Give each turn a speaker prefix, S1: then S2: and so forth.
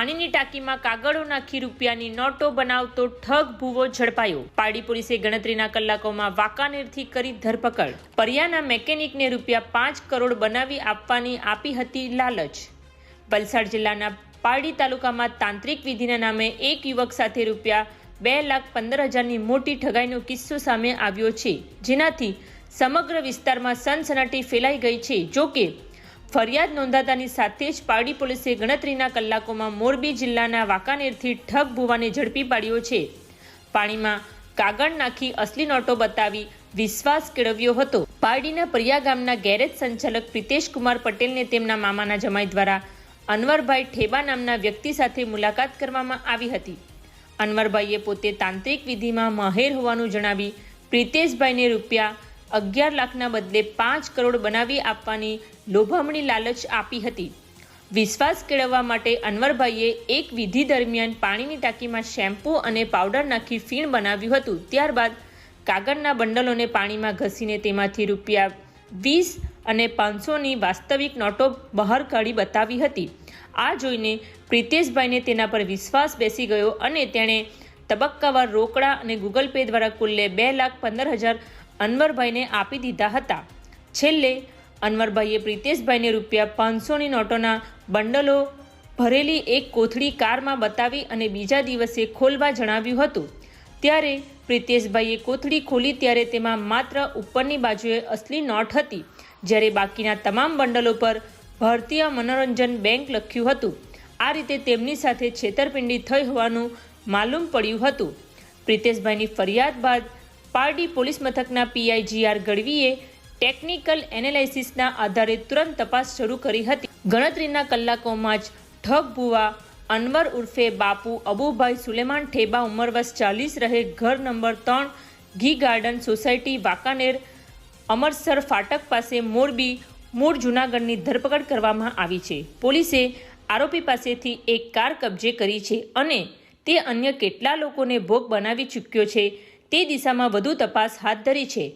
S1: પાણીની ટાંકીમાં કાગળો નાખી રૂપિયાની નોટો બનાવતો ઠગ ભૂવો ઝડપાયો. પારડી પોલીસે ગણતરીના કલાકોમાં વાંકાનેરથી કરી ધરપકડ. પરિયાના મેકેનિકને રૂપિયા પાંચ કરોડ બનાવી આપવાની આપી હતી લાલચ. વલસાડ જિલ્લાના પારડી તાલુકામાં તાંત્રિક વિધિના નામે એક યુવક સાથે રૂપિયા બે લાખ પંદર હજારની મોટી ઠગાઈનો કિસ્સો સામે આવ્યો છે. જેનાથી સમગ્ર વિસ્તારમાં સનસનાટી ફેલાઈ ગઈ છે. જોકે ફરિયાદ નોંધાતાની સાથે જ પારડી પોલીસે ગણતરીના કલાકોમાં મોરબી જિલ્લાના વાંકાનેરથી ઠગ ભુવાને ઝડપી પાડ્યો છે. પાણીમાં કાગળ નાખી અસલી નોટો બતાવી વિશ્વાસ કેળવ્યો હતો. પારડીના પરિયા ગામના ગેરેજ સંચાલક પ્રિતેશ કુમાર પટેલને તેમના મામાના જમાઈ દ્વારા અનવરભાઈ ઠેબા નામના વ્યક્તિ સાથે મુલાકાત કરવામાં આવી હતી. અનવરભાઈએ પોતે તાંત્રિક વિધિમાં માહેર હોવાનું જણાવી પ્રિતેશભાઈને રૂપિયા અગિયાર લાખના બદલે પાંચ કરોડ બનાવી આપવાની લોભામણી લાલચ આપી હતી. વિશ્વાસ કેળવવા માટે અનવરભાઈએ એક વિધિ દરમિયાન પાણીની ટાંકીમાં શેમ્પૂ અને પાવડર નાખી ફીણ બનાવ્યું હતું. ત્યારબાદ કાગળના બંડલોને પાણીમાં ઘસીને તેમાંથી રૂપિયા વીસ અને પાંચસોની વાસ્તવિક નોટો બહાર કાઢી બતાવી હતી. આ જોઈને પ્રિતેશભાઈને તેના પર વિશ્વાસ બેસી ગયો અને તેણે તબક્કાવાર રોકડા અને ગૂગલ પે દ્વારા કુલ્લે બે લાખ પંદર હજાર અનવરભાઈને આપી દીધા હતા. છેલ્લે અનવરભાઈએ પ્રિતેશભાઈને રૂપિયા પાંચસોની નોટોના બંડલો ભરેલી એક કોથળી કારમાં બતાવી અને બીજા દિવસે ખોલવા જણાવ્યું હતું. ત્યારે પ્રિતેશભાઈએ કોથળી ખોલી ત્યારે તેમાં માત્ર ઉપરની બાજુએ અસલી નોટ હતી, જ્યારે બાકીના તમામ બંડલો પર ભારતીય મનોરંજન બેંક લખ્યું હતું. આ રીતે તેમની સાથે છેતરપિંડી થઈ હોવાનું માલુમ પડ્યું હતું. પ્રિતેશભાઈની ફરિયાદ બાદ પારડી પોલીસ મથકના પીઆઈ જીઆર ગઢવીએ ટેકનિકલ એનાલિસિસના આધારે તુરંત તપાસ શરૂ કરી હતી. ગણતરીના કલાકોમાં જ ઠગ ભુવા, અનવર ઉર્ફે બાપુ, અબુભાઈ સુલેમાન ઠેબા ઉંમર ચાલીસ રહે, ઘર નંબર ત્રણ, ઘી ગાર્ડન સોસાયટી, વાંકાનેર, અમરસર ફાટક પાસે મોરબી મૂળ જૂનાગઢની ધરપકડ કરવામાં આવી છે. પોલીસે આરોપી પાસેથી એક કાર કબજે કરી છે અને તે અન્ય કેટલા લોકોને ભોગ બનાવી ચૂક્યો છે તે દિશામાં વધુ તપાસ હાથ ધરી છે.